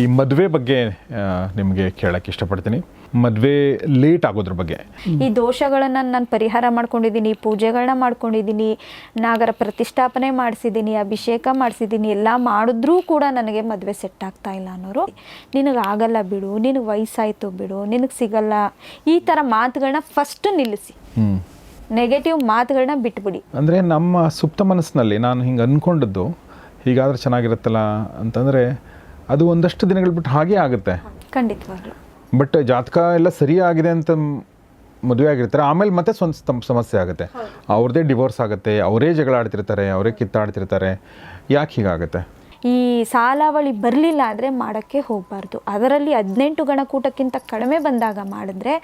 ಈ ಮದುವೆ ಬಗ್ಗೆ ನಿಮಗೆ ಕೇಳಕ್ಕೆ ಇಷ್ಟಪಡ್ತೀನಿ. ಮದುವೆ ಲೇಟ್ ಆಗೋದ್ರ ಬಗ್ಗೆ. ಈ ದೋಷಗಳನ್ನು ನಾನು ಪರಿಹಾರ ಮಾಡ್ಕೊಂಡಿದ್ದೀನಿ ಪೂಜೆಗಳನ್ನ ಮಾಡ್ಕೊಂಡಿದ್ದೀನಿ ನಾಗರ ಪ್ರತಿಷ್ಠಾಪನೆ ಮಾಡಿಸಿದ್ದೀನಿ ಅಭಿಷೇಕ ಮಾಡಿಸಿದ್ದೀನಿ ಎಲ್ಲ ಮಾಡಿದ್ರೂ ಕೂಡ ನನಗೆ ಮದುವೆ ಸೆಟ್ ಆಗ್ತಾ ಇಲ್ಲ ಅನ್ನೋರು ನಿನಗೆ ಆಗಲ್ಲ ಬಿಡು ನಿನಗೆ ವಯಸ್ಸಾಯ್ತು ಬಿಡು ನಿನಗೆ ಸಿಗಲ್ಲ. ಈ ಥರ ಮಾತುಗಳನ್ನ ಫಸ್ಟ್ ನಿಲ್ಲಿಸಿ. ನೆಗೆಟಿವ್ ಮಾತುಗಳನ್ನ ಬಿಟ್ಬಿಡಿ. ಅಂದರೆ ನಮ್ಮ ಸುಪ್ತ ಮನಸ್ಸಿನಲ್ಲಿ ನಾನು ಹಿಂಗೆ ಅಂದ್ಕೊಂಡದ್ದು ಹೀಗಾದ್ರೆ ಚೆನ್ನಾಗಿರುತ್ತಲ್ಲ ಅಂತಂದರೆ ಅದು ಒಂದಷ್ಟು ದಿನಗಳು ಬಿಟ್ಟು ಹಾಗೆ ಆಗುತ್ತೆ. ಖಂಡಿತವಾಗ್ಲು. ಬಟ್ ಜಾತಕ ಎಲ್ಲ ಸರಿಯಾಗಿದೆ ಅಂತ ಮದುವೆ ಆಗಿರ್ತಾರೆ. ಆಮೇಲೆ ಮತ್ತೆ ಸ್ವಂತ ಸಮಸ್ಯೆ ಆಗುತ್ತೆ. ಅವ್ರದ್ದೇ ಡಿವೋರ್ಸ್ ಆಗುತ್ತೆ. ಅವರೇ ಜಗಳ ಆಡ್ತಿರ್ತಾರೆ ಅವರೇ ಕಿತ್ತಾಡ್ತಿರ್ತಾರೆ. ಯಾಕೆ ಹೀಗಾಗುತ್ತೆ? ಈ ಸಾಲಾವಳಿ ಬರಲಿಲ್ಲ ಆದರೆ ಮಾಡೋಕ್ಕೆ ಹೋಗಬಾರ್ದು. ಅದರಲ್ಲಿ ಹದಿನೆಂಟು ಗಣಕೂಟಕ್ಕಿಂತ ಕಡಿಮೆ ಬಂದಾಗ ಮಾಡಿದ್ರೆ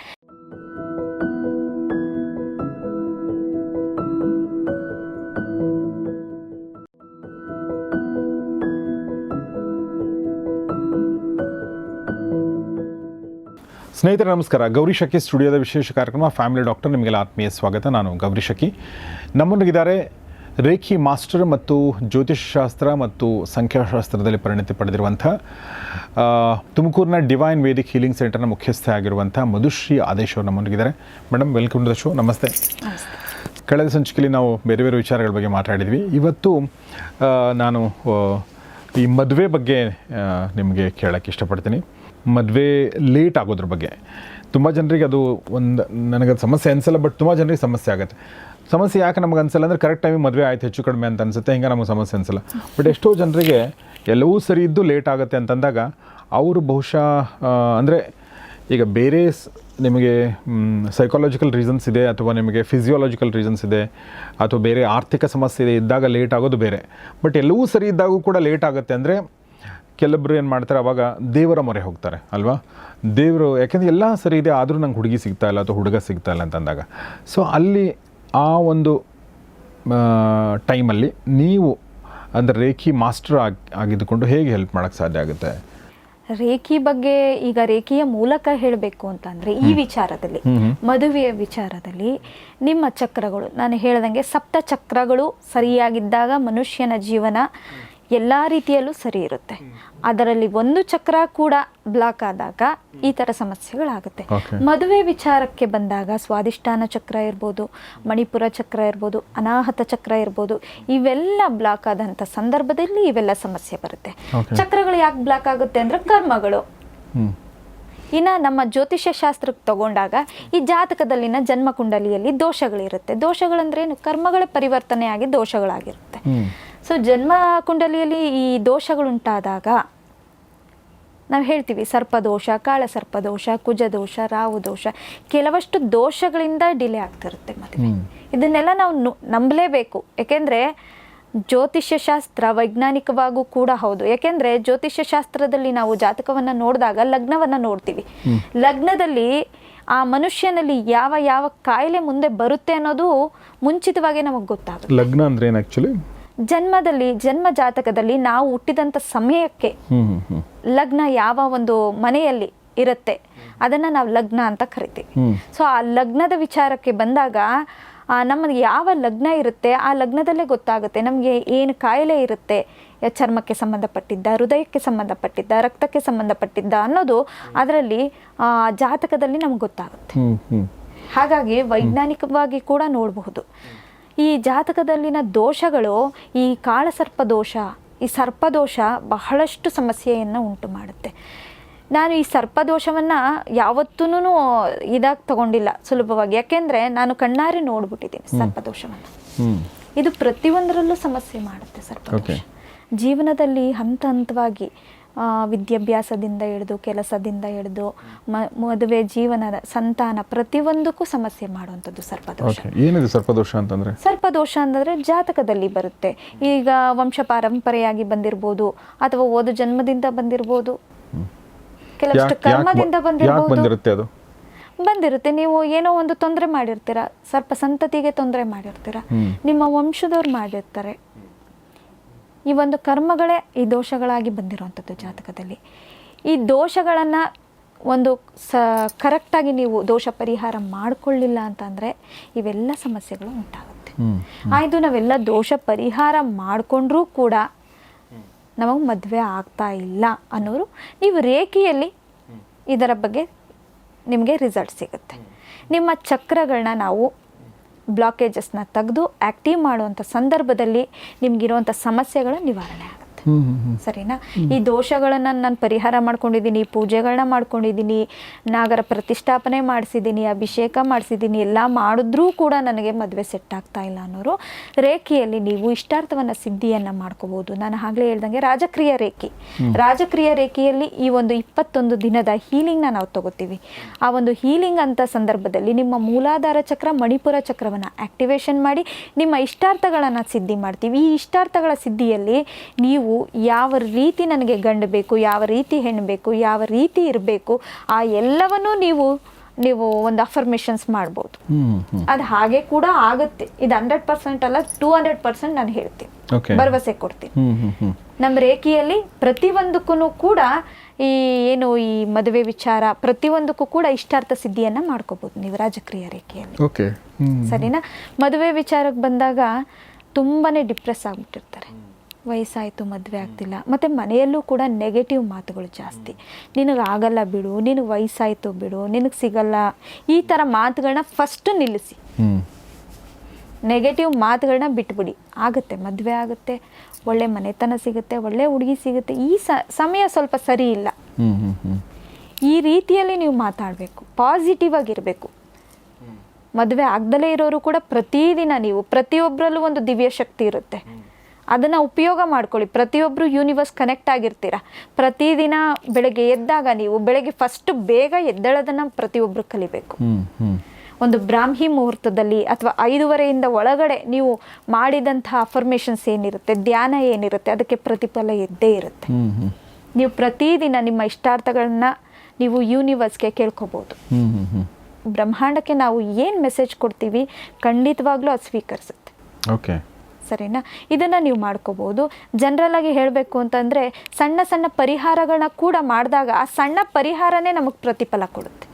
ಸ್ನೇಹಿತರೆ ನಮಸ್ಕಾರ. ಗೌರಿ ಶಕಿ ಸ್ಟುಡಿಯೋದ ವಿಶೇಷ ಕಾರ್ಯಕ್ರಮ ಫ್ಯಾಮಿಲಿ ಡಾಕ್ಟರ್. ನಿಮಗೆಲ್ಲ ಆತ್ಮೀಯ ಸ್ವಾಗತ. ನಾನು ಗೌರಿ ಶಕಿ ನಮ್ಮೊಂದಿಗಿದ್ದಾರೆ ರೇಖಿ ಮಾಸ್ಟರ್ ಮತ್ತು ಜ್ಯೋತಿಷ್ ಶಾಸ್ತ್ರ ಮತ್ತು ಸಂಖ್ಯಾಶಾಸ್ತ್ರದಲ್ಲಿ ಪರಿಣತಿ ಪಡೆದಿರುವಂಥ ತುಮಕೂರಿನ ಡಿವೈನ್ ವೇದಿಕ್ ಹೀಲಿಂಗ್ ಸೆಂಟರ್ನ ಮುಖ್ಯಸ್ಥೆ ಆಗಿರುವಂಥ ಮಧುಶ್ರೀ ಆದೇಶ್ ಅವರು ನಮ್ಮೊಂದಿಗಿದ್ದಾರೆ. Madam welcome to the show. ನಮಸ್ತೆ. ಕಳೆದ ಸಂಚಿಕೆಯಲ್ಲಿ ನಾವು ಬೇರೆ ಬೇರೆ ವಿಚಾರಗಳ ಬಗ್ಗೆ ಮಾತಾಡಿದ್ವಿ. ಇವತ್ತು ನಾನು ಈ ಮದುವೆ ಬಗ್ಗೆ ನಿಮಗೆ ಕೇಳೋಕ್ಕೆ ಇಷ್ಟಪಡ್ತೀನಿ. ಮದುವೆ ಲೇಟ್ ಆಗೋದ್ರ ಬಗ್ಗೆ. ತುಂಬ ಜನರಿಗೆ ಅದು ಒಂದು, ನನಗದು ಸಮಸ್ಯೆ ಅನಿಸಲ್ಲ ಬಟ್ ತುಂಬ ಜನರಿಗೆ ಸಮಸ್ಯೆ ಆಗುತ್ತೆ. ಸಮಸ್ಯೆ ಯಾಕೆ ನಮಗೆ ಅನಿಸಲ್ಲ ಅಂದರೆ ಕರೆಕ್ಟ್ ಟೈಮಿಗೆ ಮದುವೆ ಆಯ್ತು ಹೆಚ್ಚು ಕಡಿಮೆ ಅಂತ ಅನಿಸುತ್ತೆ, ಹಿಂಗೆ ನಮಗೆ ಸಮಸ್ಯೆ ಅನಿಸಲ್ಲ. ಬಟ್ ಎಷ್ಟೋ ಜನರಿಗೆ ಎಲ್ಲವೂ ಸರಿ ಇದ್ದು ಲೇಟ್ ಆಗುತ್ತೆ ಅಂತಂದಾಗ ಅವರು ಬಹುಶಃ ಅಂದರೆ ಈಗ ಬೇರೆ ನಿಮಗೆ ಸೈಕಾಲಜಿಕಲ್ ರೀಸನ್ಸ್ ಇದೆ ಅಥವಾ ನಿಮಗೆ ಫಿಸಿಯೋಲಾಜಿಕಲ್ ರೀಸನ್ಸ್ ಇದೆ ಅಥವಾ ಬೇರೆ ಆರ್ಥಿಕ ಸಮಸ್ಯೆ ಇದೆ, ಇದ್ದಾಗ ಲೇಟ್ ಆಗೋದು ಬೇರೆ. ಬಟ್ ಎಲ್ಲವೂ ಸರಿ ಇದ್ದಾಗೂ ಕೂಡ ಲೇಟ್ ಆಗುತ್ತೆ ಅಂದರೆ ಕೆಲವೊಬ್ರು ಏನು ಮಾಡ್ತಾರೆ ಅವಾಗ ದೇವರ ಮೊರೆ ಹೋಗ್ತಾರೆ ಅಲ್ವಾ? ದೇವರು ಯಾಕೆಂದರೆ ಎಲ್ಲ ಸರಿ ಇದೆ ಆದರೂ ನಂಗೆ ಹುಡುಗಿ ಸಿಗ್ತಾ ಇಲ್ಲ ಅಥವಾ ಹುಡುಗ ಸಿಗ್ತಾ ಇಲ್ಲ ಅಂತಂದಾಗ. ಸೊ ಅಲ್ಲಿ ಆ ಒಂದು ಟೈಮಲ್ಲಿ ನೀವು ಅಂದರೆ ರೇಖಿ ಮಾಸ್ಟರ್ ಆಗಿ ಆಗಿದ್ದುಕೊಂಡು ಹೇಗೆ ಹೆಲ್ಪ್ ಮಾಡೋಕ್ಕೆ ಸಾಧ್ಯ ಆಗುತ್ತೆ? ರೇಖಿ ಬಗ್ಗೆ ಈಗ ರೇಖಿಯ ಮೂಲಕ ಹೇಳಬೇಕು ಅಂತಂದರೆ ಈ ವಿಚಾರದಲ್ಲಿ ಮದುವೆಯ ವಿಚಾರದಲ್ಲಿ ನಿಮ್ಮ ಚಕ್ರಗಳು ನಾನು ಹೇಳ್ದಂಗೆ ಸಪ್ತ ಚಕ್ರಗಳು ಸರಿಯಾಗಿದ್ದಾಗ ಮನುಷ್ಯನ ಜೀವನ ಎಲ್ಲ ರೀತಿಯಲ್ಲೂ ಸರಿ ಇರುತ್ತೆ. ಅದರಲ್ಲಿ ಒಂದು ಚಕ್ರ ಕೂಡ ಬ್ಲಾಕ್ ಆದಾಗ ಈ ಥರ ಸಮಸ್ಯೆಗಳಾಗುತ್ತೆ. ಮದುವೆ ವಿಚಾರಕ್ಕೆ ಬಂದಾಗ ಸ್ವಾದಿಷ್ಠಾನ ಚಕ್ರ ಇರ್ಬೋದು ಮಣಿಪುರ ಚಕ್ರ ಇರ್ಬೋದು ಅನಾಹತ ಚಕ್ರ ಇರ್ಬೋದು ಇವೆಲ್ಲ ಬ್ಲಾಕ್ ಆದಂಥ ಸಂದರ್ಭದಲ್ಲಿ ಇವೆಲ್ಲ ಸಮಸ್ಯೆ ಬರುತ್ತೆ. ಚಕ್ರಗಳು ಯಾಕೆ ಬ್ಲಾಕ್ ಆಗುತ್ತೆ ಅಂದ್ರೆ ಕರ್ಮಗಳು. ಇನ್ನು ನಮ್ಮ ಜ್ಯೋತಿಷ್ಯ ಶಾಸ್ತ್ರಕ್ಕೆ ತಗೊಂಡಾಗ ಈ ಜಾತಕದಲ್ಲಿನ ಜನ್ಮ ಕುಂಡಲಿಯಲ್ಲಿ ದೋಷಗಳಿರುತ್ತೆ. ದೋಷಗಳಂದ್ರೇನು? ಕರ್ಮಗಳ ಪರಿವರ್ತನೆಯಾಗಿ ದೋಷಗಳಾಗಿರುತ್ತೆ. ಸೊ ಜನ್ಮ ಕುಂಡಲಿಯಲ್ಲಿ ಈ ದೋಷಗಳುಂಟಾದಾಗ ನಾವು ಹೇಳ್ತೀವಿ ಸರ್ಪದೋಷ ಕಾಳಸರ್ಪದೋಷ ಕುಜದೋಷ ರಾವು ದೋಷ ಕೆಲವಷ್ಟು ದೋಷಗಳಿಂದ ಡಿಲೇ ಆಗ್ತಿರುತ್ತೆ ಮದುವೆ. ಇದನ್ನೆಲ್ಲ ನಾವು ನಂಬಲೇಬೇಕು. ಯಾಕೆಂದರೆ ಜ್ಯೋತಿಷ್ಯ ಶಾಸ್ತ್ರ ವೈಜ್ಞಾನಿಕವಾಗೂ ಕೂಡ ಹೌದು. ಯಾಕೆಂದರೆ ಜ್ಯೋತಿಷ್ಯ ಶಾಸ್ತ್ರದಲ್ಲಿ ನಾವು ಜಾತಕವನ್ನು ನೋಡಿದಾಗ ಲಗ್ನವನ್ನು ನೋಡ್ತೀವಿ. ಲಗ್ನದಲ್ಲಿ ಆ ಮನುಷ್ಯನಲ್ಲಿ ಯಾವ ಯಾವ ಕಾಯಿಲೆ ಮುಂದೆ ಬರುತ್ತೆ ಅನ್ನೋದು ಮುಂಚಿತವಾಗಿ ನಮಗೆ ಗೊತ್ತಾಗುತ್ತೆ. ಲಗ್ನ ಅಂದ್ರೆ ಏನು ಆ್ಯಕ್ಚುಲಿ ಜನ್ಮದಲ್ಲಿ ಜನ್ಮ ಜಾತಕದಲ್ಲಿ ನಾವು ಹುಟ್ಟಿದಂಥ ಸಮಯಕ್ಕೆ ಲಗ್ನ ಯಾವ ಒಂದು ಮನೆಯಲ್ಲಿ ಇರುತ್ತೆ ಅದನ್ನು ನಾವು ಲಗ್ನ ಅಂತ ಕರಿತೀವಿ. ಸೊ ಆ ಲಗ್ನದ ವಿಚಾರಕ್ಕೆ ಬಂದಾಗ ನಮಗೆ ಯಾವ ಲಗ್ನ ಇರುತ್ತೆ ಆ ಲಗ್ನದಲ್ಲೇ ಗೊತ್ತಾಗುತ್ತೆ ನಮಗೆ ಏನು ಕಾಯಿಲೆ ಇರುತ್ತೆ ಚರ್ಮಕ್ಕೆ ಸಂಬಂಧಪಟ್ಟಿದ್ದ ಹೃದಯಕ್ಕೆ ಸಂಬಂಧಪಟ್ಟಿದ್ದ ರಕ್ತಕ್ಕೆ ಸಂಬಂಧಪಟ್ಟಿದ್ದ ಅನ್ನೋದು ಅದರಲ್ಲಿ ಆ, ಜಾತಕದಲ್ಲಿ ನಮ್ಗೆ ಗೊತ್ತಾಗುತ್ತೆ. ಹಾಗಾಗಿ ವೈಜ್ಞಾನಿಕವಾಗಿ ಕೂಡ ನೋಡಬಹುದು. ಈ ಜಾತಕದಲ್ಲಿನ ದೋಷಗಳು ಈ ಕಾಳಸರ್ಪ ದೋಷ ಈ ಸರ್ಪದೋಷ ಬಹಳಷ್ಟು ಸಮಸ್ಯೆಯನ್ನು ಉಂಟು ಮಾಡುತ್ತೆ. ನಾನು ಈ ಸರ್ಪದೋಷವನ್ನು ಯಾವತ್ತೂ ಇದಾಗಿ ತಗೊಂಡಿಲ್ಲ ಸುಲಭವಾಗಿ. ಯಾಕೆಂದರೆ ನಾನು ಕಣ್ಣಾರೆ ನೋಡ್ಬಿಟ್ಟಿದ್ದೀನಿ ಸರ್ಪದೋಷವನ್ನು ಇದು ಪ್ರತಿಯೊಂದರಲ್ಲೂ ಸಮಸ್ಯೆ ಮಾಡುತ್ತೆ ಸರ್ಪದೋಷ. ಜೀವನದಲ್ಲಿ ಹಂತ ಹಂತವಾಗಿ ವಿದ್ಯಾಭ್ಯಾಸದಿಂದ ಹಿಡಿದು ಕೆಲಸದಿಂದ ಹಿಡಿದು ಮದುವೆ ಜೀವನದ ಸಂತಾನ ಪ್ರತಿಯೊಂದಕ್ಕೂ ಸಮಸ್ಯೆ ಮಾಡುವಂಥದ್ದು ಸರ್ಪದೋಷ. ಏನಿದೆ ಸರ್ಪದೋಷ ಅಂತಂದ್ರೆ? ಸರ್ಪದೋಷ ಅಂತಂದ್ರೆ ಜಾತಕದಲ್ಲಿ ಬರುತ್ತೆ. ಈಗ ವಂಶ ಪಾರಂಪರೆಯಾಗಿ ಬಂದಿರಬಹುದು ಅಥವಾ ಓದು ಜನ್ಮದಿಂದ ಬಂದಿರಬಹುದು ಕೆಲವಷ್ಟು ಕರ್ಮದಿಂದ ಬಂದಿರಬಹುದು ಬಂದಿರ್ಬೋದು. ಬಂದಿರುತ್ತೆ ಅದು? ಬಂದಿರುತ್ತೆ. ನೀವು ಏನೋ ಒಂದು ತೊಂದರೆ ಮಾಡಿರ್ತೀರ ಸರ್ಪ ಸಂತತಿಗೆ ತೊಂದರೆ ಮಾಡಿರ್ತೀರಾ ನಿಮ್ಮ ವಂಶದವ್ರು ಮಾಡಿರ್ತಾರೆ. ಈ ಒಂದು ಕರ್ಮಗಳೇ ಈ ದೋಷಗಳಾಗಿ ಬಂದಿರುವಂಥದ್ದು ಜಾತಕದಲ್ಲಿ. ಈ ದೋಷಗಳನ್ನು ಒಂದು ಸ ಕರೆಕ್ಟಾಗಿ ನೀವು ದೋಷ ಪರಿಹಾರ ಮಾಡಿಕೊಳ್ಳಿಲ್ಲ ಅಂತಂದರೆ ಇವೆಲ್ಲ ಸಮಸ್ಯೆಗಳು ಉಂಟಾಗುತ್ತೆ. ಆಯಿತು ನಾವೆಲ್ಲ ದೋಷ ಪರಿಹಾರ ಮಾಡಿಕೊಂಡ್ರೂ ಕೂಡ ನಮಗೆ ಮದುವೆ ಆಗ್ತಾ ಇಲ್ಲ ಅನ್ನೋರು ನೀವು ರೇಖೆಯಲ್ಲಿ ಇದರ ಬಗ್ಗೆ ನಿಮಗೆ ರಿಸಲ್ಟ್ ಸಿಗುತ್ತೆ. ನಿಮ್ಮ ಚಕ್ರಗಳನ್ನ ನಾವು ಬ್ಲಾಕೇಜಸ್ನ ತೆಗೆದು ಆ್ಯಕ್ಟಿವ್ ಮಾಡುವಂಥ ಸಂದರ್ಭದಲ್ಲಿ ನಿಮಗಿರುವಂಥ ಸಮಸ್ಯೆಗಳ ನಿವಾರಣೆ ಆಗುತ್ತೆ ಹ್ಞೂ ಸರಿನಾ? ಈ ದೋಷಗಳನ್ನ ನಾನು ಪರಿಹಾರ ಮಾಡ್ಕೊಂಡಿದ್ದೀನಿ ಪೂಜೆಗಳನ್ನ ಮಾಡ್ಕೊಂಡಿದ್ದೀನಿ ನಾಗರ ಪ್ರತಿಷ್ಠಾಪನೆ ಮಾಡಿಸಿದ್ದೀನಿ ಅಭಿಷೇಕ ಮಾಡಿಸಿದ್ದೀನಿ ಎಲ್ಲ ಮಾಡಿದ್ರೂ ಕೂಡ ನನಗೆ ಮದುವೆ ಸೆಟ್ ಆಗ್ತಾ ಇಲ್ಲ ಅನ್ನೋರು ರೇಖೆಯಲ್ಲಿ ನೀವು ಇಷ್ಟಾರ್ಥವನ್ನು ಸಿದ್ಧಿಯನ್ನು ಮಾಡ್ಕೋಬೋದು. ನಾನು ಆಗಲೇ ಹೇಳ್ದಂಗೆ ರಾಜಕ್ರಿಯ ರೇಖೆ. ರಾಜಕ್ರಿಯ ರೇಖೆಯಲ್ಲಿ ಈ ಒಂದು ಇಪ್ಪತ್ತೊಂದು ದಿನದ ಹೀಲಿಂಗ್ನ ನಾವು ತಗೋತೀವಿ. ಆ ಒಂದು ಹೀಲಿಂಗ್ ಅಂತ ಸಂದರ್ಭದಲ್ಲಿ ನಿಮ್ಮ ಮೂಲಾಧಾರ ಚಕ್ರ ಮಣಿಪುರ ಚಕ್ರವನ್ನು ಆಕ್ಟಿವೇಶನ್ ಮಾಡಿ ನಿಮ್ಮ ಇಷ್ಟಾರ್ಥಗಳನ್ನು ಸಿದ್ಧಿ ಮಾಡ್ತೀವಿ. ಈ ಇಷ್ಟಾರ್ಥಗಳ ಸಿದ್ಧಿಯಲ್ಲಿ ನೀವು ಯಾವ ರೀತಿ ನನಗೆ ಗಂಡು ಬೇಕು ಯಾವ ರೀತಿ ಹೆಣ್ಣು ಬೇಕು ಯಾವ ರೀತಿ ಇರಬೇಕು ಆ ಎಲ್ಲವನ್ನೂ ನೀವು ನೀವು ಒಂದು ಅಫರ್ಮೇಷನ್ಸ್ ಮಾಡ್ಬೋದು. ಅದು ಹಾಗೆ ಕೂಡ ಆಗುತ್ತೆ. ಇದು ಹಂಡ್ರೆಡ್ ಪರ್ಸೆಂಟ್ ಅಲ್ಲ ಟೂ ಹಂಡ್ರೆಡ್ ಪರ್ಸೆಂಟ್ ನಾನು ಹೇಳ್ತೀನಿ. ಭರವಸೆ ಕೊಡ್ತೀನಿ. ನಮ್ಮ ರೇಖೆಯಲ್ಲಿ ಪ್ರತಿಯೊಂದಕ್ಕೂ ಕೂಡ ಈ ಏನು ಈ ಮದುವೆ ವಿಚಾರ ಪ್ರತಿಯೊಂದಕ್ಕೂ ಕೂಡ ಇಷ್ಟಾರ್ಥ ಸಿದ್ಧಿಯನ್ನ ಮಾಡ್ಕೋಬೋದು ನೀವು ರಾಜಕ್ರಿಯ ರೇಖೆಯಲ್ಲಿ. ಸರಿನಾ? ಮದುವೆ ವಿಚಾರಕ್ಕೆ ಬಂದಾಗ ತುಂಬಾನೇ ಡಿಪ್ರೆಸ್ ಆಗಿಬಿಟ್ಟಿರ್ತಾರೆ. ವಯಸ್ಸಾಯಿತು ಮದುವೆ ಆಗ್ತಿಲ್ಲ. ಮತ್ತು ಮನೆಯಲ್ಲೂ ಕೂಡ ನೆಗೆಟಿವ್ ಮಾತುಗಳು ಜಾಸ್ತಿ. ನಿನಗೆ ಆಗಲ್ಲ ಬಿಡು ನಿನಗೆ ವಯಸ್ಸಾಯಿತು ಬಿಡು ನಿನಗೆ ಸಿಗಲ್ಲ. ಈ ಥರ ಮಾತುಗಳನ್ನ ಫಸ್ಟು ನಿಲ್ಲಿಸಿ. ನೆಗೆಟಿವ್ ಮಾತುಗಳನ್ನ ಬಿಟ್ಬಿಡಿ. ಆಗುತ್ತೆ ಮದುವೆ ಆಗುತ್ತೆ ಒಳ್ಳೆ ಮನೆತನ ಸಿಗುತ್ತೆ ಒಳ್ಳೆ ಹುಡುಗಿ ಸಿಗುತ್ತೆ. ಈ ಸ ಸಮಯ ಸ್ವಲ್ಪ ಸರಿ ಇಲ್ಲ. ಈ ರೀತಿಯಲ್ಲಿ ನೀವು ಮಾತಾಡಬೇಕು. ಪಾಸಿಟಿವ್ ಆಗಿರಬೇಕು. ಮದುವೆ ಆಗ್ದಲೇ ಇರೋರು ಕೂಡ ಪ್ರತಿದಿನ ನೀವು ಪ್ರತಿಯೊಬ್ಬರಲ್ಲೂ ಒಂದು ದಿವ್ಯ ಶಕ್ತಿ ಇರುತ್ತೆ. ಅದನ್ನು ಉಪಯೋಗ ಮಾಡ್ಕೊಳ್ಳಿ. ಪ್ರತಿಯೊಬ್ಬರು ಯೂನಿವರ್ಸ್ ಕನೆಕ್ಟ್ ಆಗಿರ್ತೀರ? ಪ್ರತಿದಿನ ಬೆಳಗ್ಗೆ ಎದ್ದಾಗ ನೀವು ಬೆಳಗ್ಗೆ ಫಸ್ಟ್ ಬೇಗ ಎದ್ದೇಳೋದನ್ನು ಪ್ರತಿಯೊಬ್ಬರು ಕಲಿಬೇಕು. ಒಂದು ಬ್ರಾಹ್ಮಿ ಮುಹೂರ್ತದಲ್ಲಿ ಅಥವಾ ಐದೂವರೆಯಿಂದ ಒಳಗಡೆ ನೀವು ಮಾಡಿದಂತಹ ಅಫರ್ಮೇಷನ್ಸ್ ಏನಿರುತ್ತೆ ಧ್ಯಾನ ಏನಿರುತ್ತೆ ಅದಕ್ಕೆ ಪ್ರತಿಫಲ ಇದ್ದೇ ಇರುತ್ತೆ. ನೀವು ಪ್ರತಿದಿನ ನಿಮ್ಮ ಇಷ್ಟಾರ್ಥಗಳನ್ನ ನೀವು ಯೂನಿವರ್ಸ್ಗೆ ಕೇಳ್ಕೊಬೋದು. ಬ್ರಹ್ಮಾಂಡಕ್ಕೆ ನಾವು ಏನು ಮೆಸೇಜ್ ಕೊಡ್ತೀವಿ ಖಂಡಿತವಾಗ್ಲೂ ಅದು ಸ್ವೀಕರಿಸುತ್ತೆ. ಓಕೆ ಸರಿನಾ? ಇದನ್ನು ನೀವು ಮಾಡ್ಕೋಬೋದು. ಜನರಲ್ ಆಗಿ ಹೇಳಬೇಕು ಅಂತಂದರೆ ಸಣ್ಣ ಸಣ್ಣ ಪರಿಹಾರಗಳನ್ನ ಕೂಡ ಮಾಡಿದಾಗ ಆ ಸಣ್ಣ ಪರಿಹಾರನೇ ನಮಗೆ ಪ್ರತಿಫಲ ಕೊಡುತ್ತೆ.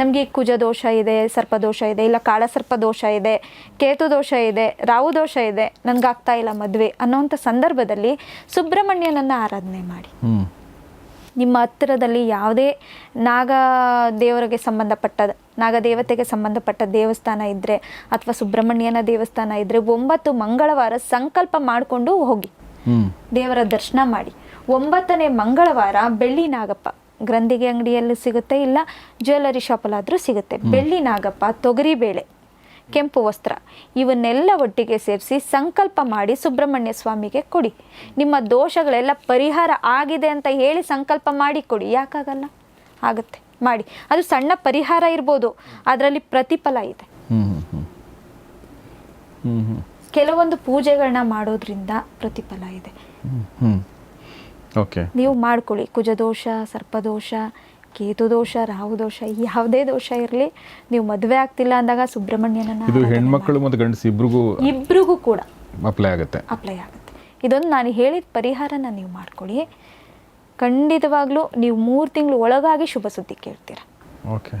ನಮಗೆ ಕುಜ ದೋಷ ಇದೆ ಸರ್ಪದೋಷ ಇದೆ ಇಲ್ಲ ಕಾಳಸರ್ಪ ದೋಷ ಇದೆ ಕೇತು ದೋಷ ಇದೆ ರಾಹು ದೋಷ ಇದೆ ನನಗಾಗ್ತಾ ಇಲ್ಲ ಮದುವೆ ಅನ್ನೋವಂಥ ಸಂದರ್ಭದಲ್ಲಿ ಸುಬ್ರಹ್ಮಣ್ಯನನ್ನು ಆರಾಧನೆ ಮಾಡಿ. ನಿಮ್ಮ ಹತ್ತಿರದಲ್ಲಿ ಯಾವುದೇ ನಾಗ ದೇವರಿಗೆ ಸಂಬಂಧಪಟ್ಟ ನಾಗದೇವತೆಗೆ ಸಂಬಂಧಪಟ್ಟ ದೇವಸ್ಥಾನ ಇದ್ದರೆ ಅಥವಾ ಸುಬ್ರಹ್ಮಣ್ಯನ ದೇವಸ್ಥಾನ ಇದ್ದರೆ ಒಂಬತ್ತು ಮಂಗಳವಾರ ಸಂಕಲ್ಪ ಮಾಡಿಕೊಂಡು ಹೋಗಿ. ದೇವರ ದರ್ಶನ ಮಾಡಿ. ಒಂಬತ್ತನೇ ಮಂಗಳವಾರ ಬೆಳ್ಳಿ ನಾಗಪ್ಪ. ಗ್ರಂಥಿಗೆ ಅಂಗಡಿಯಲ್ಲೂ ಸಿಗುತ್ತೆ ಇಲ್ಲ ಜ್ಯುವೆಲ್ಲರಿ ಶಾಪಲ್ಲಾದರೂ ಸಿಗುತ್ತೆ. ಬೆಳ್ಳಿ ನಾಗಪ್ಪ ತೊಗರಿಬೇಳೆ ಕೆಂಪು ವಸ್ತ್ರ. ಇವನ್ನೆಲ್ಲ ಒಟ್ಟಿಗೆ ಸೇರಿಸಿ ಸಂಕಲ್ಪ ಮಾಡಿ ಸುಬ್ರಹ್ಮಣ್ಯ ಸ್ವಾಮಿಗೆ ಕೊಡಿ. ನಿಮ್ಮ ದೋಷಗಳೆಲ್ಲ ಪರಿಹಾರ ಆಗಿದೆ ಅಂತ ಹೇಳಿ ಸಂಕಲ್ಪ ಮಾಡಿ ಕೊಡಿ. ಯಾಕಾಗಲ್ಲ? ಆಗುತ್ತೆ. ಮಾಡಿ. ಅದು ಸಣ್ಣ ಪರಿಹಾರ ಇರ್ಬೋದು. ಅದರಲ್ಲಿ ಪ್ರತಿಫಲ ಇದೆ. ಕೆಲವೊಂದು ಪೂಜೆಗಳನ್ನ ಮಾಡೋದ್ರಿಂದ ಪ್ರತಿಫಲ ಇದೆ. ನೀವು ಮಾಡ್ಕೊಳ್ಳಿ. ಕುಜದೋಷ ಸರ್ಪದೋಷ ಕೇತು ದೋಷ ರಾಹು ದೋಷ ಯಾವುದೇ ದೋಷ ಇರಲಿ ನೀವು ಮದುವೆ ಆಗ್ತಿಲ್ಲ ಅಂದಾಗ ಸುಬ್ರಹ್ಮಣ್ಯನನ್ನ ಇದು ಹೆಣ್ಮಕ್ಳು ಮತ್ತು ಗಂಡಸು ಇಬ್ರಿಗೂ ಮಾಡಿ. ಇಬ್ರಿಗೂ ಕೂಡ ಅಪ್ಲೈ ಆಗುತ್ತೆ. ಅಪ್ಲೈ ಆಗುತ್ತೆ. ಇದೊಂದು ನಾನು ಹೇಳಿದ ಪರಿಹಾರನ ನೀವು ಮಾಡ್ಕೊಳ್ಳಿ. ಖಂಡಿತವಾಗ್ಲೂ ನೀವು ಮೂರು ತಿಂಗಳು ಒಳಗಾಗಿ ಶುಭ ಸುದ್ದಿ ಕೇಳ್ತೀರ. ಓಕೆ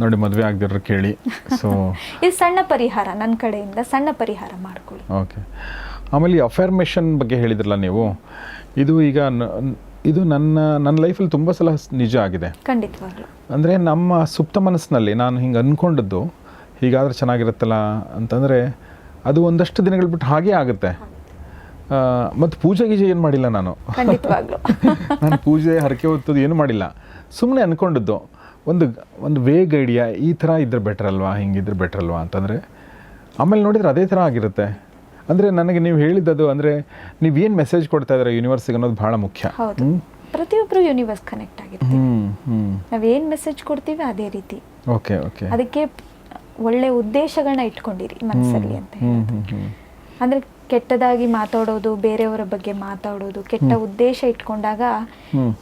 ನೋಡಿ ಮದುವೆ ಆಗದಿರೋ ಕೇಳಿ. ಸೊ ಇದು ಸಣ್ಣ ಪರಿಹಾರ ನನ್ನ ಕಡೆಯಿಂದ ಸಣ್ಣ ಪರಿಹಾರ ಮಾಡ್ಕೊಳ್ಳಿ. ಓಕೆ ಆಮೇಲೆ ಅಫರ್ಮೇಷನ್ ಬಗ್ಗೆ ಹೇಳಿದ್ರಲ್ಲ ನೀವು ಇದು ಈಗ ಇದು ನನ್ನ ನನ್ನ ಲೈಫಲ್ಲಿ ತುಂಬ ಸಲ ನಿಜ ಆಗಿದೆ. ಖಂಡಿತವಾಗ್ಲೂ. ಅಂದರೆ ನಮ್ಮ ಸುಪ್ತ ಮನಸ್ಸಿನಲ್ಲಿ ನಾನು ಹಿಂಗೆ ಅಂದ್ಕೊಂಡದ್ದು ಹೀಗಾದ್ರೆ ಚೆನ್ನಾಗಿರುತ್ತಲ್ಲ ಅಂತಂದರೆ ಅದು ಒಂದಷ್ಟು ದಿನಗಳು ಬಿಟ್ಟು ಹಾಗೇ ಆಗುತ್ತೆ. ಮತ್ತು ಪೂಜೆ ಗೀಜೆ ಏನು ಮಾಡಿಲ್ಲ ನಾನು? ನಾನು ಪೂಜೆ ಹರಕೆ ಹೊತ್ತದು ಏನು ಮಾಡಿಲ್ಲ. ಸುಮ್ಮನೆ ಅಂದ್ಕೊಂಡದ್ದು ಒಂದು ಒಂದು ವೇಗ್ ಐಡಿಯಾ ಈ ಥರ ಇದ್ರೆ ಬೆಟ್ರಲ್ವಾ ಹಿಂಗಿದ್ರೆ ಬೆಟರ್ ಅಲ್ವಾ ಅಂತಂದರೆ ಆಮೇಲೆ ನೋಡಿದ್ರೆ ಅದೇ ಥರ ಆಗಿರುತ್ತೆ. ಅಂದರೆ ನನಗೆ ನೀವು ಅಂದ್ರೆ ಅಂದರೆ ನೀವೇನು ಮೆಸೇಜ್ ಕೊಡ್ತಾ ಇದ್ದಾರೆ ಯೂನಿವರ್ಸಿಗೆ ಅನ್ನೋದು ಭಾಳ ಮುಖ್ಯ. ಹೌದು. ಪ್ರತಿಯೊಬ್ಬರು ಯೂನಿವರ್ಸ್ ಕನೆಕ್ಟ್ ಆಗಿತ್ತು ನಾವು ಏನ್ ನಾವೇನು ಮೆಸೇಜ್ ಕೊಡ್ತೀವಿ ಅದೇ ರೀತಿ. Okay okay. ಅದಕ್ಕೆ ಒಳ್ಳೆ ಉದ್ದೇಶಗಳನ್ನ ಇಟ್ಕೊಂಡಿರಿ ಮನಸ್ಸಲ್ಲಿ ಅಂತ ಅಂದ್ರೆ ಕೆಟ್ಟದಾಗಿ ಮಾತಾಡೋದು ಬೇರೆಯವರ ಬಗ್ಗೆ ಮಾತಾಡೋದು ಕೆಟ್ಟ ಉದ್ದೇಶ ಇಟ್ಕೊಂಡಾಗ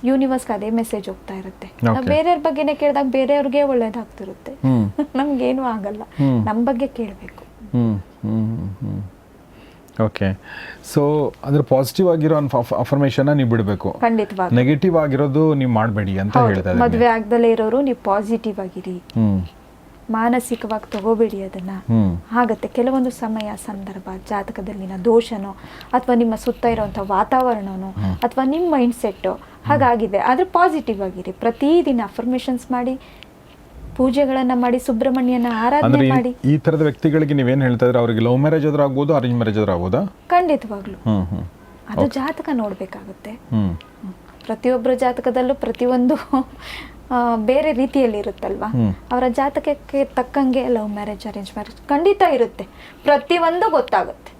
ಯೂನಿವರ್ಸ್ಗೆ ಅದೇ ಮೆಸೇಜ್ ಹೋಗ್ತಾ ಇರುತ್ತೆ. ನಾವು. ಬೇರೆಯವ್ರ ಬಗ್ಗೆನೇ ಕೇಳಿದಾಗ ಬೇರೆಯವ್ರಿಗೆ ಒಳ್ಳೇದಾಗ್ತಿರುತ್ತೆ. ನಮ್ಗೆ ನಮ್ಗೇನು ಆಗಲ್ಲ. ನಮ್ ನಮ್ಮ ಬಗ್ಗೆ ಕೇಳಬೇಕು. ಓಕೆ ಸೊ ಅಂದ್ರೆ ಪಾಸಿಟಿವ್ ಆಗಿರೋ ಅಫರ್ಮೇಷನ್ ನೀವು ಬಿಡಬೇಕು. ಖಂಡಿತವಾಗಿ ನೆಗೆಟಿವ್ ಆಗಿರೋದು ನೀವು ಮಾಡಬೇಡಿ ಅಂತ ಹೇಳ್ತಾ ಮದುವೆ ಆಗ್ದಲೇ ಇರೋರು ನೀವು ಪಾಸಿಟಿವ್ ಆಗಿರಿ. ಮಾನಸಿಕವಾಗಿ ತಗೋಬೇಡಿ ಅದನ್ನ. ಆಗತ್ತೆ ಕೆಲವೊಂದು ಸಮಯ ಸಂದರ್ಭ ಜಾತಕದಲ್ಲಿನ ದೋಷನೋ ಅಥವಾ ನಿಮ್ಮ ಸುತ್ತ ಇರುವಂತಹ ವಾತಾವರಣನೋ ಅಥವಾ ನಿಮ್ಮ ಮೈಂಡ್ ಸೆಟ್ ಹಾಗಾಗಿದೆ. ಆದ್ರೆ ಪಾಸಿಟಿವ್ ಆಗಿರಿ. ಪ್ರತಿದಿನ ಅಫರ್ಮೇಷನ್ಸ್ ಮಾಡಿ ಪೂಜೆಗಳನ್ನು ಮಾಡಿ ಸುಬ್ರಹ್ಮಣ್ಯನ ಆರಾಧನೆ ಮಾಡಿ. ಈ ತರದ ವ್ಯಕ್ತಿಗಳಿಗೆ ನೀವೇನು ಹೇಳ್ತಾ ಇದ್ರೆ? ಅವರಿಗೆ ಲವ್ ಮ್ಯಾರೇಜ್ ಆದ್ರೂ ಆಗ್ಬೋದು ಅರೇಂಜ್ ಮ್ಯಾರೇಜ್ ಆದ್ರೂ ಆಗ್ಬೋದಾ? ಖಂಡಿತವಾಗ್ಲೂ. ಅದು ಜಾತಕ ನೋಡ್ಬೇಕಾಗುತ್ತೆ. ಪ್ರತಿಯೊಬ್ಬರ ಜಾತಕದಲ್ಲೂ ಪ್ರತಿಯೊಂದು ಬೇರೆ ರೀತಿಯಲ್ಲಿ ಇರುತ್ತಲ್ವಾ? ಅವರ ಜಾತಕಕ್ಕೆ ತಕ್ಕಂಗೆ ಲವ್ ಮ್ಯಾರೇಜ್ ಅರೇಂಜ್ ಮ್ಯಾರೇಜ್ ಖಂಡಿತ ಇರುತ್ತೆ. ಪ್ರತಿಯೊಂದು ಗೊತ್ತಾಗುತ್ತೆ.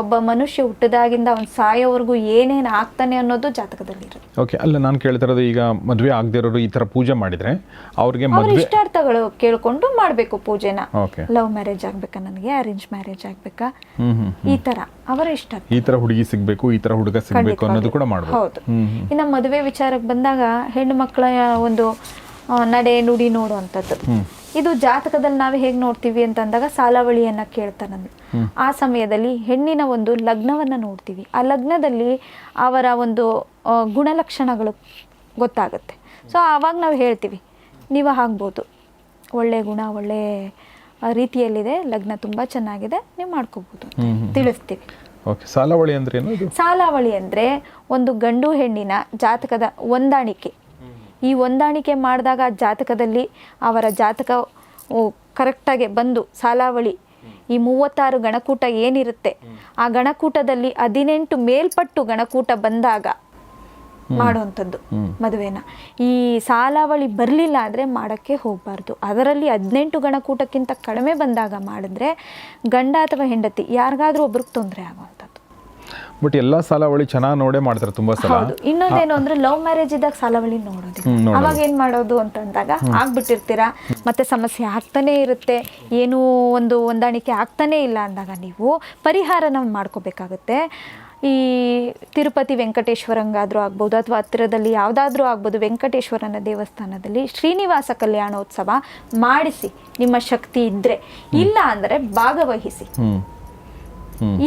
ಒಬ್ಬ ಮನುಷ್ಯ ಹುಟ್ಟಿದಾಗಿಂದ ಅವ್ನು ಸಾಯೋವರೆಗೂ ಏನೇನು ಆಗ್ತಾನೆ ಅನ್ನೋದು ಜಾತಕದಲ್ಲಿ ಇರುತ್ತೆ. ಓಕೆ ಅಲ್ಲ ನಾನು ಕೇಳ್ತಾ ಇರೋದು ಈಗ ಮದುವೆ ಆಗದೆ ಇರೋರು ಈ ತರ ಪೂಜೆ ಮಾಡಿದ್ರೆ ಅವ್ರಿಗೆ ಅವ್ರ ಇಷ್ಟಾರ್ಥಗಳು ಕೇಳ್ಕೊಂಡು ಮಾಡಬೇಕು ಪೂಜೆನ. ಓಕೆ ಲವ್ ಮ್ಯಾರೇಜ್ ಆಗ್ಬೇಕಾ ನನಗೆ? ಅರೇಂಜ್ ಮ್ಯಾರೇಜ್ ಆಗ್ಬೇಕಾ? ಈ ತರ ಅವರ ಇಷ್ಟ ಈ ತರ ಹುಡುಗಿ ಸಿಗಬೇಕು ಈ ತರ ಹುಡುಗ ಸಿಗಬೇಕು ಅನ್ನೋದು ಕೂಡ ಮಾಡಬೇಕು ಹೌದು. ಇನ್ನು ಮದುವೆ ವಿಚಾರಕ್ಕೆ ಬಂದಾಗ ಹೆಣ್ಣು ಮಕ್ಕಳ ಒಂದು ನಡೆ ನುಡಿ ನೋಡುವಂಥದ್ದು. ಇದು ಜಾತಕದಲ್ಲಿ ನಾವು ಹೇಗೆ ನೋಡ್ತೀವಿ ಅಂತಂದಾಗ ಸಾಲಾವಳಿಯನ್ನ ಕೇಳ್ತಾನಂದು ಆ ಸಮಯದಲ್ಲಿ ಹೆಣ್ಣಿನ ಒಂದು ಲಗ್ನವನ್ನ ನೋಡ್ತೀವಿ. ಆ ಲಗ್ನದಲ್ಲಿ ಅವರ ಒಂದು ಗುಣಲಕ್ಷಣಗಳು ಗೊತ್ತಾಗುತ್ತೆ. ಸೊ ಆವಾಗ ನಾವು ಹೇಳ್ತೀವಿ ನೀವು ಆಗ್ಬೋದು. ಒಳ್ಳೆ ಗುಣ ಒಳ್ಳೆ ರೀತಿಯಲ್ಲಿದೆ. ಲಗ್ನ ತುಂಬ ಚೆನ್ನಾಗಿದೆ. ನೀವು ಮಾಡ್ಕೋಬೋದು ತಿಳಿಸ್ತೀವಿ. ಸಾಲಾವಳಿ ಅಂದ್ರೆ ಸಾಲಾವಳಿ ಅಂದರೆ ಒಂದು ಗಂಡು ಹೆಣ್ಣಿನ ಜಾತಕದ ಹೊಂದಾಣಿಕೆ. ಈ ಹೊಂದಾಣಿಕೆ ಮಾಡಿದಾಗ ಜಾತಕದಲ್ಲಿ ಅವರ ಜಾತಕ ಕರೆಕ್ಟಾಗಿ ಬಂದು ಸಾಲಾವಳಿ. ಈ ಮೂವತ್ತಾರು ಗಣಕೂಟ ಏನಿರುತ್ತೆ? ಆ ಗಣಕೂಟದಲ್ಲಿ ಹದಿನೆಂಟು ಮೇಲ್ಪಟ್ಟು ಗಣಕೂಟ ಬಂದಾಗ ಮಾಡುವಂಥದ್ದು ಮದುವೆನ. ಈ ಸಾಲಾವಳಿ ಬರಲಿಲ್ಲ ಅಂದರೆ ಮಾಡೋಕ್ಕೆ ಹೋಗಬಾರ್ದು. ಅದರಲ್ಲಿ ಹದಿನೆಂಟು ಗಣಕೂಟಕ್ಕಿಂತ ಕಡಿಮೆ ಬಂದಾಗ ಮಾಡಿದ್ರೆ ಗಂಡ ಅಥವಾ ಹೆಂಡತಿ ಯಾರಿಗಾದ್ರೂ ಒಬ್ರಿಗೆ ತೊಂದರೆ ಆಗುವಂಥದ್ದು. ಬಟ್ ಎಲ್ಲ ಸಾಲಾವಳಿ ಚೆನ್ನಾಗಿ ನೋಡೇ ಮಾಡ್ತಾರೆ ತುಂಬಾ ಸಲ. ಹೌದು. ಇನ್ನೊಂದೇನು ಅಂದ್ರೆ ಲವ್ ಮ್ಯಾರೇಜ್ ಇದ್ದಾಗ ಸಾಲಾವಳಿ ನೋಡೋದಿಲ್ಲ. ನೋಡೋದು. ಅವಾಗ ಏನ್ ಮಾಡೋದು ಅಂತಂದಾಗ ಆಗ್ಬಿಟ್ಟಿರ್ತೀರಾ? ಮತ್ತೆ ಸಮಸ್ಯೆ ಆಗ್ತಾನೆ ಇರುತ್ತೆ. ಏನು ಒಂದು ಹೊಂದಾಣಿಕೆ ಆಗ್ತಾನೆ ಇಲ್ಲ ಅಂದಾಗ ನೀವು ಪರಿಹಾರನ ಮಾಡ್ಕೋಬೇಕಾಗುತ್ತೆ. ಈ ತಿರುಪತಿ ವೆಂಕಟೇಶ್ವರಂಗಾದ್ರೂ ಆಗ್ಬೋದು ಅಥವಾ ಹತ್ತಿರದಲ್ಲಿ ಯಾವುದಾದ್ರೂ ಆಗ್ಬೋದು ವೆಂಕಟೇಶ್ವರನ ದೇವಸ್ಥಾನದಲ್ಲಿ ಶ್ರೀನಿವಾಸ ಕಲ್ಯಾಣೋತ್ಸವ ಮಾಡಿಸಿ ನಿಮ್ಮ ಶಕ್ತಿ ಇದ್ರೆ. ಇಲ್ಲ ಅಂದರೆ ಭಾಗವಹಿಸಿ.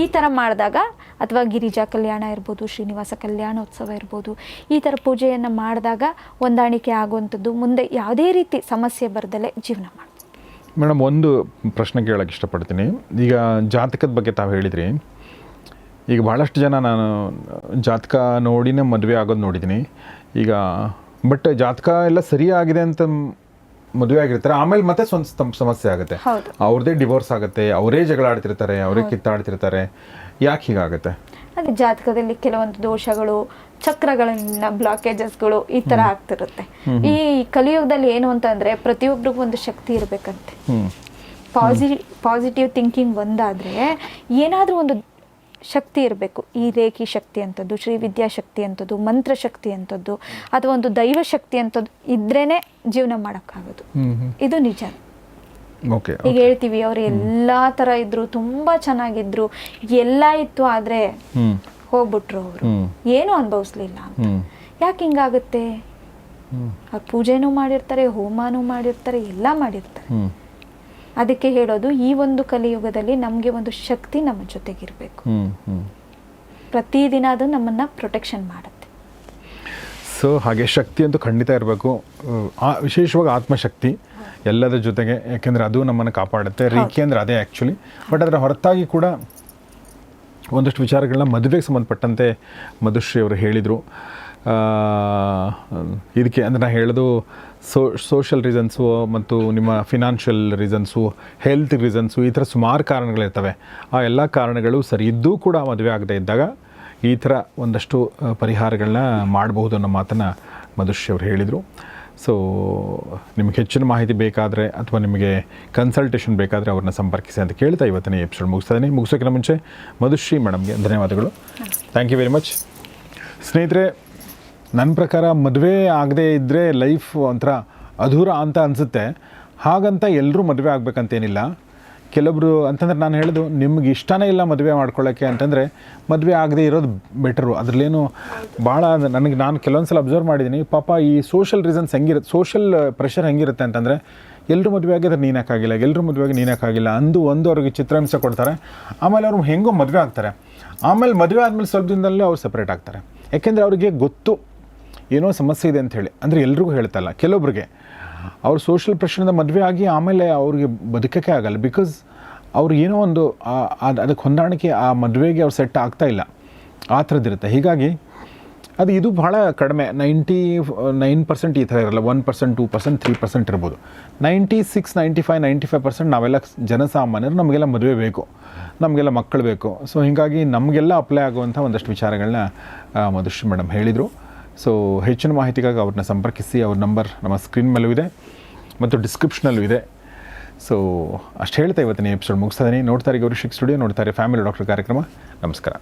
ಈ ಥರ ಮಾಡಿದಾಗ ಅಥವಾ ಗಿರಿಜಾ ಕಲ್ಯಾಣ ಇರ್ಬೋದು ಶ್ರೀನಿವಾಸ ಕಲ್ಯಾಣೋತ್ಸವ ಇರ್ಬೋದು ಈ ಥರ ಪೂಜೆಯನ್ನು ಮಾಡಿದಾಗ ಹೊಂದಾಣಿಕೆ ಆಗುವಂಥದ್ದು ಮುಂದೆ ಯಾವುದೇ ರೀತಿ ಸಮಸ್ಯೆ ಬರದಲ್ಲೇ ಜೀವನ ಮಾಡಿ ಮೇಡಮ್ ಒಂದು ಪ್ರಶ್ನೆ ಕೇಳೋಕ್ಕೆ ಇಷ್ಟಪಡ್ತೀನಿ. ಈಗ ಜಾತಕದ ಬಗ್ಗೆ ತಾವು ಹೇಳಿದ್ರಿ. ಈಗ ಭಾಳಷ್ಟು ಜನ ನಾನು ಜಾತಕ ನೋಡಿನೇ ಮದುವೆ ಆಗೋದು ನೋಡಿದ್ದೀನಿ. ಈಗ ಬಟ್ ಜಾತಕ ಎಲ್ಲ ಸರಿಯಾಗಿದೆ ಅಂತ ಮದುವೆ ಆಗಿರ್ತಾರೆ. ಆಮೇಲೆ ಮತ್ತೆ ಸ್ವಂತ ಸಮಸ್ಯೆ ಆಗುತ್ತೆ. ಅವ್ರದ್ದೇ ಡಿವೋರ್ಸ್ ಆಗುತ್ತೆ. ಅವರೇ ಜಗಳ ಆಡ್ತಿರ್ತಾರೆ ಅವರೇ ಕಿತ್ತಾಡ್ತಿರ್ತಾರೆ. ಯಾಕೆ ಹೀಗಾಗುತ್ತೆ? ಅದೇ ಜಾತಕದಲ್ಲಿ ಕೆಲವೊಂದು ದೋಷಗಳು ಚಕ್ರಗಳನ್ನ ಬ್ಲಾಕೇಜಸ್ಗಳು ಈ ತರ ಆಗ್ತಿರುತ್ತೆ. ಈ ಕಲಿಯುಗದಲ್ಲಿ ಏನು ಅಂತಂದ್ರೆ ಪ್ರತಿಯೊಬ್ಬರಿಗೂ ಒಂದು ಶಕ್ತಿ ಇರಬೇಕಂತೆ. ಪಾಸಿ ಪಾಸಿಟಿವ್ ಥಿಂಕಿಂಗ್ ಒಂದಾದ್ರೆ ಏನಾದರೂ ಒಂದು ಶಕ್ತಿ ಇರಬೇಕು. ಈ ರೇಖಿ ಶಕ್ತಿ ಅಂಥದ್ದು ಶ್ರೀ ವಿದ್ಯಾಶಕ್ತಿ ಅಂಥದ್ದು ಮಂತ್ರ ಶಕ್ತಿ ಅಂಥದ್ದು ಅಥವಾ ಒಂದು ದೈವ ಶಕ್ತಿ ಅಂಥದ್ದು ಇದ್ರೇ ಜೀವನ ಮಾಡೋಕ್ಕಾಗೋದು. ಇದು ನಿಜ. ಈಗ ಹೇಳ್ತೀವಿ ಅವ್ರು ಎಲ್ಲಾ ತರ ಇದ್ರು ತುಂಬಾ ಚೆನ್ನಾಗಿದ್ರು ಎಲ್ಲ ಇತ್ತು ಆದ್ರೆ ಹೋಗ್ಬಿಟ್ರು ಅವರು. ಏನು ಅನುಭವಿಸ್ಲಿಲ್ಲ ಯಾಕೆ ಹಿಂಗಾಗುತ್ತೆ? ಅವ್ರು ಪೂಜೆನೂ ಮಾಡಿರ್ತಾರೆ ಹೋಮಾನೂ ಮಾಡಿರ್ತಾರೆ ಎಲ್ಲ ಮಾಡಿರ್ತಾರೆ. ಅದಕ್ಕೆ ಹೇಳೋದು ಈ ಒಂದು ಕಲಿಯುಗದಲ್ಲಿ ನಮಗೆ ಒಂದು ಶಕ್ತಿ ನಮ್ಮ ಜೊತೆಗಿರ್ಬೇಕು. ಪ್ರತಿದಿನ ಅದು ನಮ್ಮನ್ನ ಪ್ರೊಟೆಕ್ಷನ್ ಮಾಡುತ್ತೆ. ಸೊ ಹಾಗೆ ಶಕ್ತಿ ಅಂತೂ ಖಂಡಿತ ಇರಬೇಕು. ವಿಶೇಷವಾಗಿ ಆತ್ಮಶಕ್ತಿ. ಎಲ್ಲದರ ಜೊತೆಗೆ ಯಾಕೆಂದರೆ ಅದು ನಮ್ಮನ್ನು ಕಾಪಾಡುತ್ತೆ. ರೇಖೆ ಅಂದರೆ ಅದೇ ಆ್ಯಕ್ಚುಲಿ ಬಟ್ ಅದರ ಹೊರತಾಗಿ ಕೂಡ ಒಂದಷ್ಟು ವಿಚಾರಗಳನ್ನ ಮದುವೆಗೆ ಸಂಬಂಧಪಟ್ಟಂತೆ ಮಧುಶ್ರೀ ಅವರು ಹೇಳಿದರು. ಇದಕ್ಕೆ ಅಂದರೆ ನಾನು ಹೇಳೋದು ಸೋ ಸೋಷಲ್ ರೀಸನ್ಸು ಮತ್ತು ನಿಮ್ಮ ಫಿನಾನ್ಷಿಯಲ್ ರೀಸನ್ಸು ಹೆಲ್ತ್ ರೀಸನ್ಸು ಈ ಥರ ಸುಮಾರು ಕಾರಣಗಳಿರ್ತವೆ. ಆ ಎಲ್ಲ ಕಾರಣಗಳು ಸರಿ ಇದ್ದೂ ಕೂಡ ಮದುವೆ ಆಗದೇ ಇದ್ದಾಗ ಈ ಥರ ಒಂದಷ್ಟು ಪರಿಹಾರಗಳನ್ನ ಮಾಡಬಹುದು ಅನ್ನೋ ಮಾತನ್ನು ಮಧುಶ್ರೀ ಅವರು ಹೇಳಿದರು. ಸೊ ನಿಮಗೆ ಹೆಚ್ಚಿನ ಮಾಹಿತಿ ಬೇಕಾದರೆ ಅಥವಾ ನಿಮಗೆ ಕನ್ಸಲ್ಟೇಷನ್ ಬೇಕಾದರೆ ಅವ್ರನ್ನ ಸಂಪರ್ಕಿಸಿ ಅಂತ ಕೇಳ್ತಾ ಇವತ್ತಿನ ಎಪಿಸೋಡ್ ಮುಗಿಸ್ತಾ ಇದ್ದೀನಿ ಮುಗಿಸೋಕ್ಕಿಂತ ಮುಂಚೆ ಮಧುಶ್ರೀ ಮೇಡಮ್ಗೆ ಧನ್ಯವಾದಗಳು. ಥ್ಯಾಂಕ್ ಯು ವೆರಿ ಮಚ್ ಸ್ನೇಹಿತರೆ ನನ್ನ ಪ್ರಕಾರ ಮದುವೆ ಆಗದೇ ಇದ್ದರೆ ಲೈಫ್ ಒಂಥರ ಅಧೂರ ಅಂತ ಅನಿಸುತ್ತೆ. ಹಾಗಂತ ಎಲ್ಲರೂ ಮದುವೆ ಆಗಬೇಕಂತೇನಿಲ್ಲ. ಕೆಲವೊಬ್ರು ಅಂತಂದ್ರೆ ನಾನು ಹೇಳೋದು, ನಿಮ್ಗೆ ಇಷ್ಟನೇ ಇಲ್ಲ ಮದುವೆ ಮಾಡ್ಕೊಳ್ಳೋಕ್ಕೆ ಅಂತಂದರೆ ಮದುವೆ ಆಗದೆ ಇರೋದು ಬೆಟರು. ಅದರಲ್ಲೇನು ಭಾಳ ನನಗೆ ನಾನು ಕೆಲವೊಂದು ಸಲ ಅಬ್ಸರ್ವ್ ಮಾಡಿದ್ದೀನಿ ಪಾಪ ಈ ಸೋಷಲ್ ರೀಸನ್ಸ್ ಹೆಂಗಿರುತ್ತೆ ಸೋಷಲ್ ಪ್ರೆಷರ್ ಹೆಂಗಿರುತ್ತೆ ಅಂತಂದರೆ ಎಲ್ಲರೂ ಮದುವೆ ಆಗಿದ್ರೆ ನೀನಕ್ಕಾಗಿಲ್ಲ ಎಲ್ಲರೂ ಮದುವೆಗೆ ನೀನಕ್ಕಾಗಿಲ್ಲ ಅಂದು ಒಂದು ಅವ್ರಿಗೆ ಚಿತ್ರಾಂಶ ಕೊಡ್ತಾರೆ, ಆಮೇಲೆ ಅವ್ರು ಹೆಂಗೋ ಮದುವೆ ಆಗ್ತಾರೆ. ಆಮೇಲೆ ಮದುವೆ ಆದಮೇಲೆ ಸ್ವಲ್ಪ ದಿನದಲ್ಲೇ ಅವ್ರು ಸಪ್ರೇಟ್ ಆಗ್ತಾರೆ. ಯಾಕೆಂದರೆ ಅವರಿಗೆ ಗೊತ್ತು, ಏನೋ ಸಮಸ್ಯೆ ಇದೆ ಅಂತ ಹೇಳಿ. ಅಂದರೆ ಎಲ್ರಿಗೂ ಹೇಳ್ತಲ್ಲ, ಕೆಲವೊಬ್ರಿಗೆ. ಅವ್ರು ಸೋಷಿಯಲ್ ಪ್ರೆಷರಿಂದ ಮದುವೆ ಆಗಿ ಆಮೇಲೆ ಅವ್ರಿಗೆ ಬದುಕೋಕ್ಕೆ ಆಗಲ್ಲ. ಬಿಕಾಸ್ ಅವ್ರು ಏನೋ ಒಂದು, ಆ- ಅದಕ್ಕೆ ಹೊಂದಾಣಿಕೆ ಆ ಮದುವೆಗೆ ಅವ್ರು ಸೆಟ್ ಆಗ್ತಾ ಇಲ್ಲ. ಆ ಥರದ್ದಿರುತ್ತೆ ಹೀಗಾಗಿ ಅದು ಇದು ಭಾಳ ಕಡಿಮೆ. ನೈಂಟಿ ನೈನ್ ಪರ್ಸೆಂಟ್ ಈ ಥರ ಇರಲ್ಲ. One percent two percent three percent ಇರ್ಬೋದು. Ninety six ninety five ninety five percent ನಾವೆಲ್ಲ ಜನಸಾಮಾನ್ಯರು ನಮಗೆಲ್ಲ ಮದುವೆ ಬೇಕು. ನಮಗೆಲ್ಲ ಮಕ್ಕಳು ಬೇಕು. ಸೊ ಹೀಗಾಗಿ ನಮಗೆಲ್ಲ ಅಪ್ಲೈ ಆಗುವಂಥ ಒಂದಷ್ಟು ವಿಚಾರಗಳನ್ನ ಮಧುಶ್ರೀ ಮೇಡಮ್ ಹೇಳಿದರು. ಸೊ ಹೆಚ್ಚಿನ ಮಾಹಿತಿಗಾಗಿ ಅವ್ರನ್ನ ಸಂಪರ್ಕಿಸಿ, ಅವ್ರ ನಂಬರ್ ನಮ್ಮ ಸ್ಕ್ರೀನ್ ಮೇಲೂ ಇದೆ ಮತ್ತು ಡಿಸ್ಕ್ರಿಪ್ಷನಲ್ಲೂ ಇದೆ. ಸೊ ಅಷ್ಟು ಹೇಳ್ತಾ ಇವತ್ತಿನ ಎಪಿಸೋಡ್ ಮುಗಿಸ್ತಾ ಇದ್ದೀನಿ ನೋಡ್ತಾರೆ ಗೌರಿಶಿಕ್ ಸ್ಟುಡಿಯೋ ನೋಡ್ತಾರೆ ಫ್ಯಾಮಿಲಿ ಡಾಕ್ಟರ್ ಕಾರ್ಯಕ್ರಮ. ನಮಸ್ಕಾರ.